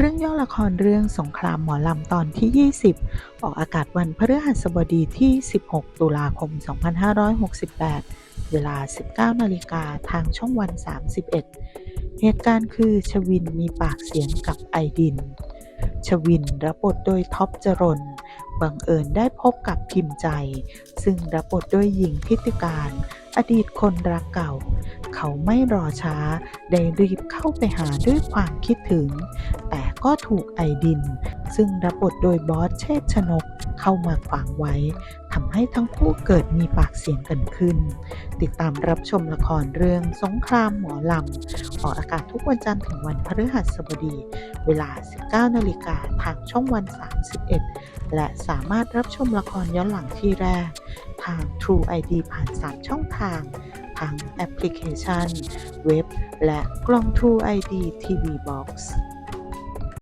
เรื่องย่อละครเรื่องสงครามหมอลำตอนที่ 20 ออกอากาศวันพฤหัสบดีที่ 16 ตุลาคม 2568 เวลา 19นาฬิกาทางช่องวัน 31 เหตุการณ์คือชวินมีปากเสียงกับไอดิน ชวินรับบทโดยท็อปจรนบังเอิญได้พบกับพิมพ์ใจ ซึ่งรับบทโดยหญิงทิติการ อดีตคนรักเก่า เขาไม่รอช้า ได้รีบเข้าไปหาด้วยความคิดถึง ก็ถูกไอดิน ซึ่งรับบทโดยบอสเชษชนกเข้ามาขวางไว้ทำให้ทั้งคู่เกิดมีปากเสียงกันขึ้น ติดตามรับชมละครเรื่องสงครามหมอลำออกอากาศทุกวันจันทร์ถึงวันพฤหัสบดี เวลา 19นาฬิกาทางช่องวัน 31 และสามารถรับชมละครย้อนหลังที่แรก ทาง True ID ผ่าน 3 ช่องทางทางแอปพลิเคชัน เว็บ และกล่อง True ID TV Box